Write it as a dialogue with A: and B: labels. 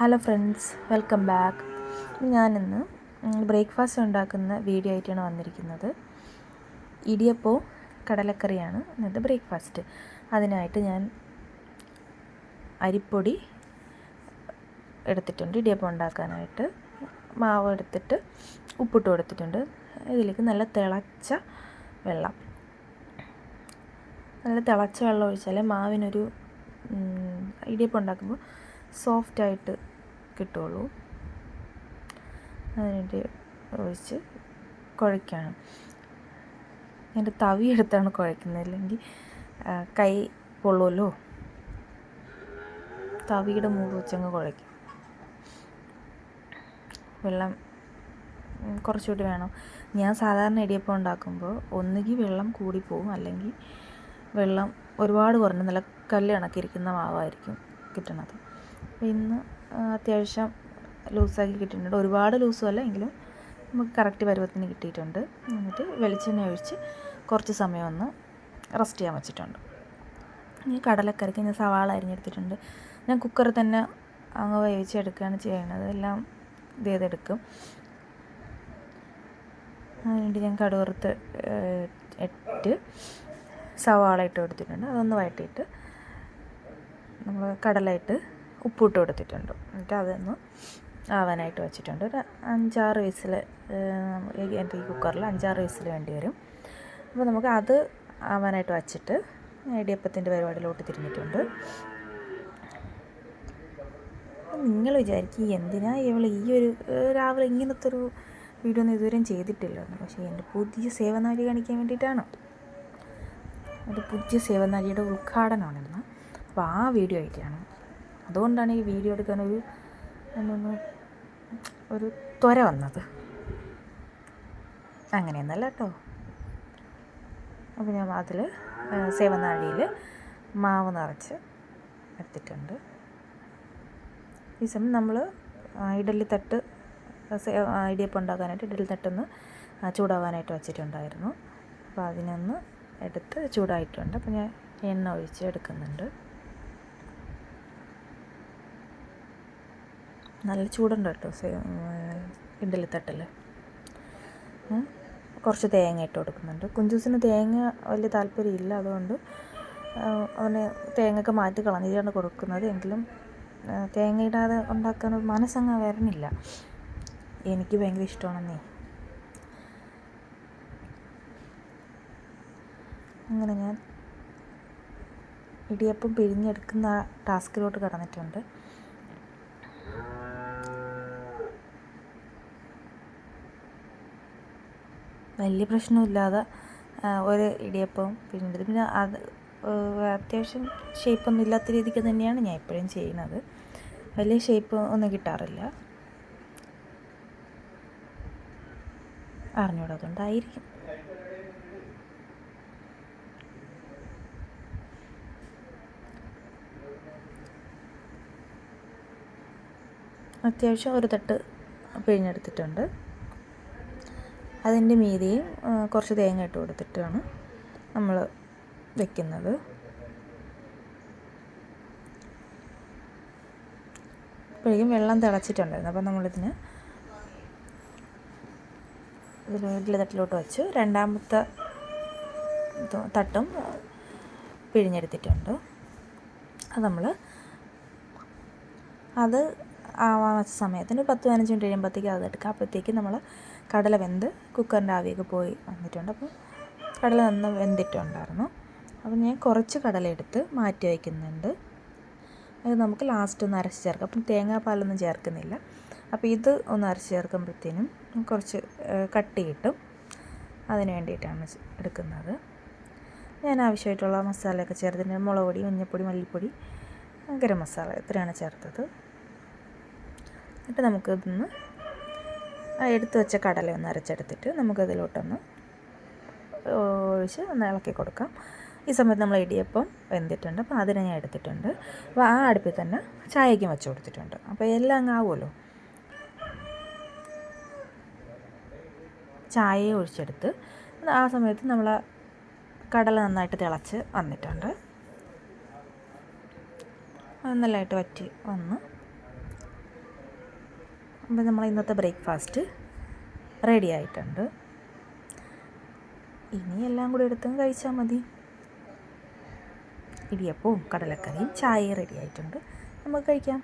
A: Hello friends welcome back. ഞാനിന്ന് breakfast ഉണ്ടാക്കുന്ന video ആയിട്ടാണ് വന്നിരിക്കുന്നത്. ഇടിയപ്പവും കടലക്കറിയാണ് ഇന്നത്തെ ബ്രേക്ക്ഫാസ്റ്റ്. അതിനായിട്ട് ഞാൻ അരിപ്പൊടി എടുത്തിട്ടുണ്ട് ഇടിയപ്പം ഉണ്ടാക്കാനായിട്ട്. മാവ് എടുത്തിട്ട് ഉപ്പിട്ട് കൊടുത്തിട്ടുണ്ട്. ഇതിലേക്ക് നല്ല തിളച്ച വെള്ളം. നല്ല തിളച്ച വെള്ളം ഒഴിച്ചാൽ മാവിനൊരു ഇടിയപ്പം ഉണ്ടാക്കുമ്പോൾ സോഫ്റ്റായിട്ട് കിട്ടുള്ളൂ അതിനുവേണ്ടി ഒഴിച്ച് കുഴയ്ക്കണം എന്റെ തവി എടുത്താണ് കുഴയ്ക്കുന്നത്. അല്ലെങ്കിൽ കൈ പൊള്ളുമല്ലോ. തവിയുടെ മൂട് വെച്ചങ്ങ് കുഴയ്ക്കും. വെള്ളം കുറച്ചുകൂടി വേണം. ഞാൻ സാധാരണ ഇടിയപ്പം ഉണ്ടാക്കുമ്പോൾ ഒന്നുകിൽ വെള്ളം കൂടിപ്പോവും. അല്ലെങ്കിൽ വെള്ളം ഒരുപാട് കുറഞ്ഞ് നല്ല കല്ല് കണക്കിരിക്കുന്ന മാവായിരിക്കും. അപ്പോൾ ഇന്ന് അത്യാവശ്യം ലൂസാക്കി കിട്ടിയിട്ടുണ്ട്. ഒരുപാട് ലൂസും അല്ല എങ്കിലും നമുക്ക് കറക്റ്റ് പരുവത്തിന് കിട്ടിയിട്ടുണ്ട്. എന്നിട്ട് വെളിച്ചെണ്ണ ഒഴിച്ച് കുറച്ച് സമയം ഒന്ന് റെസ്റ്റ് ചെയ്യാൻ വെച്ചിട്ടുണ്ട്. ഈ കടലക്കറിക്ക് ഞാൻ സവാള അരിഞ്ഞെടുത്തിട്ടുണ്ട്. ഞാൻ കുക്കറിൽ തന്നെ അങ്ങ് വേവിച്ചെടുക്കുകയാണ് ചെയ്യണത് എല്ലാം ഇത് ചെയ്തെടുക്കും അതിനുവേണ്ടി ഞാൻ കടുവറുത്ത് ഇട്ട് സവാള ഇട്ട് കൊടുത്തിട്ടുണ്ട്. അതൊന്ന് വഴറ്റിയിട്ട് നമ്മൾ കടലയിട്ട് ഉപ്പിട്ട് കൊടുത്തിട്ടുണ്ട്. എന്നിട്ട് അതൊന്ന് ആവാനായിട്ട് വെച്ചിട്ടുണ്ട്. ഒരു അഞ്ചാറ് വിസിൽ എന്റെ ഈ കുക്കറിൽ അഞ്ചാറ് വിസിൽ വേണ്ടി വരും. അപ്പോൾ നമുക്ക് അത് ആവാനായിട്ട് വച്ചിട്ട് ഇടിയപ്പത്തിന്റെ പരിപാടിയിലോട്ട് തിരിഞ്ഞിട്ടുണ്ട്. നിങ്ങൾ വിചാരിക്കും എന്തിനാ ഇവൾ ഈ ഒരു രാവിലെ ഇങ്ങനത്തെ ഒരു വീഡിയോ ഒന്നും ഇതുവരെയും ചെയ്തിട്ടില്ല? പക്ഷേ എന്റെ പുതിയ സേവനാഴി കാണിക്കാൻ വേണ്ടിയിട്ടാണ്. ഒരു പുതിയ സേവനാഴിയുടെ ഉദ്ഘാടനമാണ് ഇന്ന് അപ്പോൾ ആ വീഡിയോ ആയിട്ടാണ് അതുകൊണ്ടാണ് ഈ വീഡിയോ എടുക്കാൻ ഒരു എന്നൊന്ന് ഒരു ത്വര വന്നത്. അങ്ങനെയൊന്നല്ല കേട്ടോ. അപ്പോൾ ഞാൻ അതിൽ സേവനാഴിയിൽ മാവ് നിറച്ച് എടുത്തിട്ടുണ്ട്. ഈ സമയം നമ്മൾ ഇഡലി തട്ട് ഇടിയപ്പം ഉണ്ടാക്കാനായിട്ട് ഇഡലി തട്ടൊന്ന് ചൂടാവാനായിട്ട് വെച്ചിട്ടുണ്ടായിരുന്നു. അപ്പോൾ അതിനൊന്ന് എടുത്ത് ചൂടായിട്ടുണ്ട്. അപ്പോൾ ഞാൻ എണ്ണ ഒഴിച്ച് എടുക്കുന്നുണ്ട്. നല്ല ചൂടുണ്ട് കേട്ടോ സേ- ഉം, ഇഡലി തട്ടിൽ ഉം. കുറച്ച് തേങ്ങ ഇട്ട് കൊടുക്കുന്നുണ്ട്. കുഞ്ചൂസിന് തേങ്ങ വലിയ താല്പര്യമില്ല അതുകൊണ്ട് അവന് തേങ്ങയൊക്കെ മാറ്റി കളഞ്ഞിട്ടാണ് കൊടുക്കുന്നത്. എങ്കിലും തേങ്ങ ഇടാതെ ഉണ്ടാക്കാൻ മനസ്സങ്ങ് വരണില്ല. എനിക്ക് ഭയങ്കര ഇഷ്ടമാണെന്നേ. അങ്ങനെ ഞാൻ ഇടിയപ്പം പിഴിഞ്ഞെടുക്കുന്ന ടാസ്കിലോട്ട് കടന്നിട്ടുണ്ട്. വലിയ പ്രശ്നമില്ലാതെ ഒരു ഇടിയപ്പം പിന്നെ പിന്നെ അത് അത്യാവശ്യം ഷേപ്പൊന്നും ഇല്ലാത്ത രീതിക്ക് തന്നെയാണ് ഞാൻ എപ്പോഴും ചെയ്യുന്നത്. വലിയ ഷേപ്പ് ഒന്നും കിട്ടാറില്ല. അറിഞ്ഞൂടാ അതുകൊണ്ടായിരിക്കും. അത്യാവശ്യം ഒരു തട്ട് പിഴിഞ്ഞെടുത്തിട്ടുണ്ട്. അതിന്റെ മീതിയും കുറച്ച് തേങ്ങ ഇട്ട് കൊടുത്തിട്ടാണ് നമ്മൾ വെക്കുന്നത്. അപ്പോഴേക്കും വെള്ളം തിളച്ചിട്ടുണ്ടായിരുന്നു. അപ്പോൾ നമ്മളിതിന് ഇതിൽ തട്ടിലോട്ട് വെച്ച്. രണ്ടാമത്തെ തട്ടും പിഴിഞ്ഞെടുത്തിട്ടുണ്ട്. അത് നമ്മൾ അത് ആവാൻ വെച്ച സമയത്തിന് പത്ത് പതിനഞ്ച് മിനിറ്റ് കഴിയുമ്പോഴത്തേക്ക് അത് എടുക്കാം. അപ്പോഴത്തേക്ക് നമ്മൾ കടല വെന്ത് കുക്കറിന്റെ ആവിയൊക്കെ പോയി വന്നിട്ടുണ്ട്. അപ്പോൾ കടല നന്ന് വെന്തിട്ടുണ്ടായിരുന്നു. അപ്പോൾ ഞാൻ കുറച്ച് കടല എടുത്ത് മാറ്റി വയ്ക്കുന്നുണ്ട്. അത് നമുക്ക് ലാസ്റ്റ് ഒന്ന് അരച്ച് ചേർക്കാം. അപ്പം തേങ്ങാപ്പാലൊന്നും ചേർക്കുന്നില്ല. അപ്പോൾ ഇത് ഒന്ന് അരച്ച് ചേർക്കുമ്പോഴത്തേനും കുറച്ച് കട്ട് കട്ടി. അതിന് വേണ്ടിയിട്ടാണ് എടുക്കുന്നത്. ഞാൻ ആവശ്യമായിട്ടുള്ള മസാലയൊക്കെ ചേർത്തിട്ടുണ്ട്. മുളക് പൊടി മഞ്ഞൾപ്പൊടി മല്ലിപ്പൊടി ഗരം മസാല ഇത്രയാണ് ചേർത്തത്. എന്നിട്ട് നമുക്കിതൊന്ന് എടുത്ത് വെച്ച കടല ഒന്ന് അരച്ചെടുത്തിട്ട് നമുക്കതിലോട്ടൊന്ന് ഒഴിച്ച് ഒന്ന് ഇളക്കി കൊടുക്കാം. ഈ സമയത്ത് നമ്മൾ ഇടിയപ്പം വെന്തിട്ടുണ്ട് അപ്പോൾ അതിനെ ഞാൻ എടുത്തിട്ടുണ്ട്. അപ്പോൾ ആ അടുപ്പിൽ തന്നെ ചായക്കും വെച്ച് കൊടുത്തിട്ടുണ്ട്. അപ്പോൾ എല്ലാം അങ്ങ് ആവുമല്ലോ? ചായ ഒഴിച്ചെടുത്ത് ആ സമയത്ത് നമ്മൾ കടല നന്നായിട്ട് തിളച്ച് വന്നിട്ടുണ്ട്. നല്ലതായിട്ട് വറ്റി വന്ന് അപ്പോൾ നമ്മൾ ഇന്നത്തെ ബ്രേക്ക്ഫാസ്റ്റ് റെഡി ആയിട്ടുണ്ട്. ഇനി എല്ലാം കൂടി എടുത്തും കഴിച്ചാൽ മതി. ഇടിയപ്പവും കടലക്കറിയും ചായയും റെഡി ആയിട്ടുണ്ട്. നമുക്ക് കഴിക്കാം.